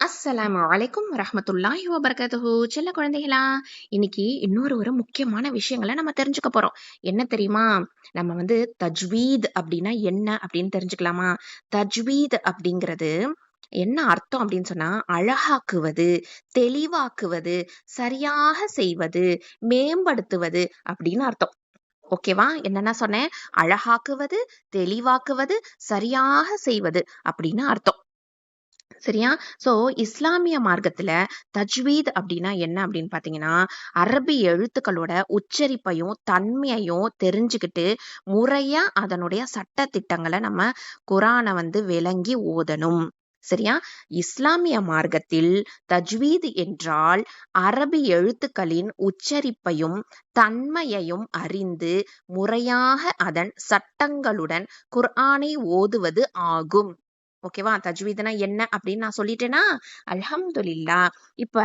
அஸ்ஸலாமு அலைக்கும் ரஹமத்துல்லாஹி வபர்கதுஹு செல்ல குழந்தைகளா இன்னைக்கு இன்னொரு ஒரு முக்கியமான விஷயங்களை நம்ம தெரிஞ்சுக்க போறோம். என்ன தெரியுமா? நம்ம வந்து தஜ்வீத் அப்படின்னா என்ன அப்படின்னு தெரிஞ்சுக்கலாமா? தஜ்வீத் அப்படிங்கிறது என்ன அர்த்தம் அப்படின்னு சொன்னா அழகாக்குவது தெளிவாக்குவது சரியாக செய்வது மேம்படுத்துவது அப்படின்னு அர்த்தம். ஓகேவா என்னன்னா சொன்னேன்? அழகாக்குவது தெளிவாக்குவது சரியாக செய்வது அப்படின்னு அர்த்தம். சரியா? ஸோ இஸ்லாமிய மார்க்கத்துல தஜ்வீத் அப்படின்னா என்ன அப்படின்னு பார்த்தீங்கன்னா அரபி எழுத்துக்களோட உச்சரிப்பையும் தன்மையையும் தெரிஞ்சுக்கிட்டு முறையா அதனுடைய சட்ட திட்டங்களை நம்ம குரானை வந்து விளங்கி ஓதணும். சரியா? இஸ்லாமிய மார்க்கத்தில் தஜ்வீத் என்றால் அரபி எழுத்துக்களின் உச்சரிப்பையும் தன்மையையும் அறிந்து முறையாக அதன் சட்டங்களுடன் குர்ஆனை ஓதுவது ஆகும். ஓகேவா? தஜ்வீதுனா என்ன அப்படின்னு நான் சொல்லிட்டேனா அல்ஹம்துல்லா இப்ப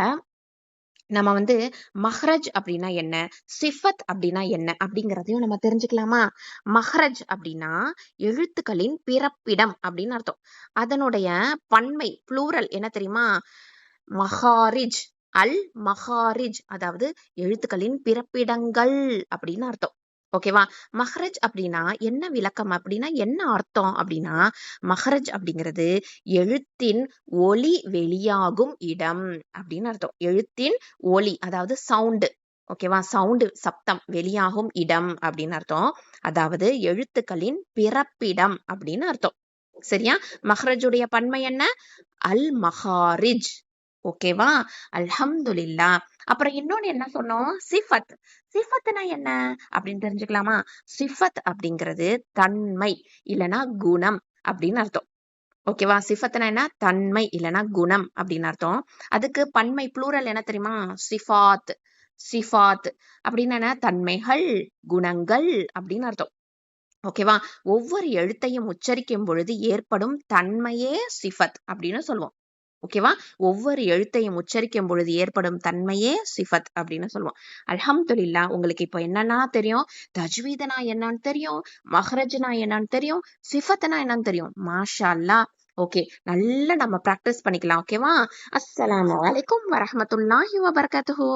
நம்ம வந்து மஹ்ரஜ் அப்படின்னா என்ன? சிஃபத் அப்படின்னா என்ன? அப்படிங்கிறதையும் நம்ம தெரிஞ்சுக்கலாமா? மஹ்ரஜ் அப்படின்னா எழுத்துக்களின் பிறப்பிடம் அப்படின்னு அர்த்தம். அதனுடைய பன்மை புளூரல் என்ன தெரியுமா? மஹாரிஜ் அல் மஹாரிஜ் அதாவது எழுத்துக்களின் பிறப்பிடங்கள் அப்படின்னு அர்த்தம். ஓகேவா மஹரஜ் அப்படின்னா என்ன விளக்கம்? அப்படின்னா என்ன அர்த்தம்? அப்படின்னா மஹரஜ் அப்படிங்கிறது எழுத்தின் ஒலி வெளியாகும் இடம் அப்படின்னு அர்த்தம். எழுத்தின் ஒலி அதாவது சவுண்டு ஓகேவா சவுண்டு சப்தம் வெளியாகும் இடம் அப்படின்னு அர்த்தம். அதாவது எழுத்துக்களின் பிறப்பிடம் அப்படின்னு அர்த்தம். சரியா? மஹ்ரஜுடைய பன்மை என்ன? அல் மஹாரிஜ். ஓகேவா? அல்ஹம்துலில்லா. அப்புறம் இன்னொன்னு என்ன சொன்னோம்? சிஃபத். சிஃபத்னா என்ன? அப்படின்னு தெரிஞ்சுக்கலாமா? சிஃபத் அப்படிங்கிறது தன்மை இல்லனா குணம் அப்படின்னு அர்த்தம். ஓகேவா? சிஃபத்னா என்ன? தன்மை இல்லனா குணம் அப்படின்னு அர்த்தம். அதுக்கு பன்மை ப்ளூரல் என்ன தெரியுமா? சிஃபாத். சிஃபாத். அப்படின்னு என்ன? தன்மைகள் குணங்கள் அப்படின்னு அர்த்தம். ஓகேவா? ஒவ்வொரு எழுத்தையும் உச்சரிக்கும் பொழுது ஏற்படும் தன்மையே சிஃபத் அப்படின்னு சொல்லுவோம் ஓகேவா? ஒவ்வொரு எழுத்தையும் உச்சரிக்கும் பொழுது ஏற்படும் தன்மையே சிஃபத் அப்படின்னு சொல்லுவோம். அல்ஹம்துல்லா உங்களுக்கு இப்போ என்னன்னா தெரியும். தஜ்வீதனா என்னன்னு தெரியும். மஹ்ரஜ்னா என்னன்னு தெரியும். சிஃபத்னா என்னன்னு தெரியும். மாஷா அல்லா ஓகே நல்லா நம்ம ப்ராக்டிஸ் பண்ணிக்கலாம். ஓகேவா? அஸ்ஸலாமு அலைக்கும் வரஹ்மத்துல்லாஹி வபரகாத்துஹு.